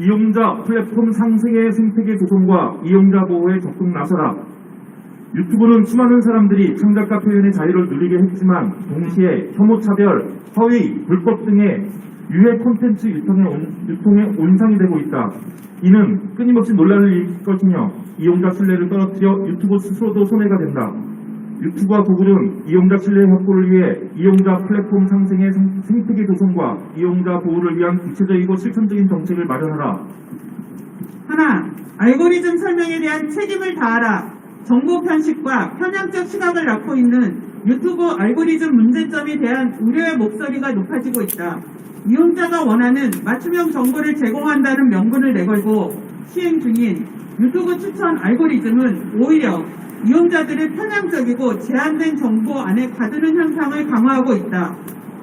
이용자 플랫폼 상생의 생태계 조성과 이용자 보호에 적극 나서라. 유튜브는 수많은 사람들이 창작과 표현의 자유를 누리게 했지만 동시에 혐오 차별, 허위, 불법 등의 유해 콘텐츠 유통에, 온, 유통에 온상이 되고 있다. 이는 끊임없이 논란을 일으킬 것이며 이용자 신뢰를 떨어뜨려 유튜브 스스로도 손해가 된다. 유튜브와 구글은 이용자 신뢰 확보를 위해 이용자 플랫폼 상생의 생- 생태계 조성과 이용자 보호를 위한 구체적이고 실천적인 정책을 마련하라. 하나, 알고리즘 설명에 대한 책임을 다하라. 정보 편식과 편향적 시각을 낳고 있는 유튜브 알고리즘 문제점에 대한 우려의 목소리가 높아지고 있다. 이용자가 원하는 맞춤형 정보를 제공한다는 명분을 내걸고 시행 중인 유튜브 추천 알고리즘은 오히려 이용자들을 편향적이고 제한된 정보 안에 가두는 현상을 강화하고 있다.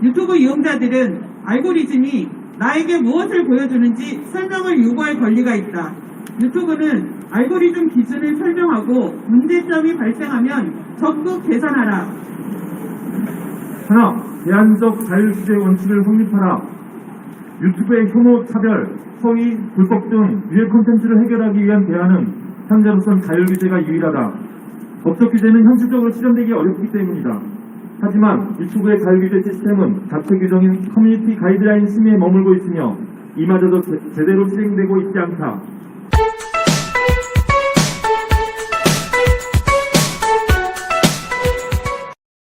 유튜브 이용자들은 알고리즘이 나에게 무엇을 보여주는지 설명을 요구할 권리가 있다. 유튜브는 알고리즘 기준을 설명하고 문제점이 발생하면 적극 개선하라. 하나, 제한적 자율규제 원칙을 확립하라. 유튜브의 혐오, 차별, 허위, 불법 등 유해 콘텐츠를 해결하기 위한 대안은 현재로선 자율 규제가 유일하다. 법적 규제는 현실적으로 실현되기 어렵기 때문이다. 하지만 유튜브의 자율규제 시스템은 자체 규정인 커뮤니티 가이드라인 심의에 머물고 있으며 이마저도 제, 제대로 실행되고 있지 않다.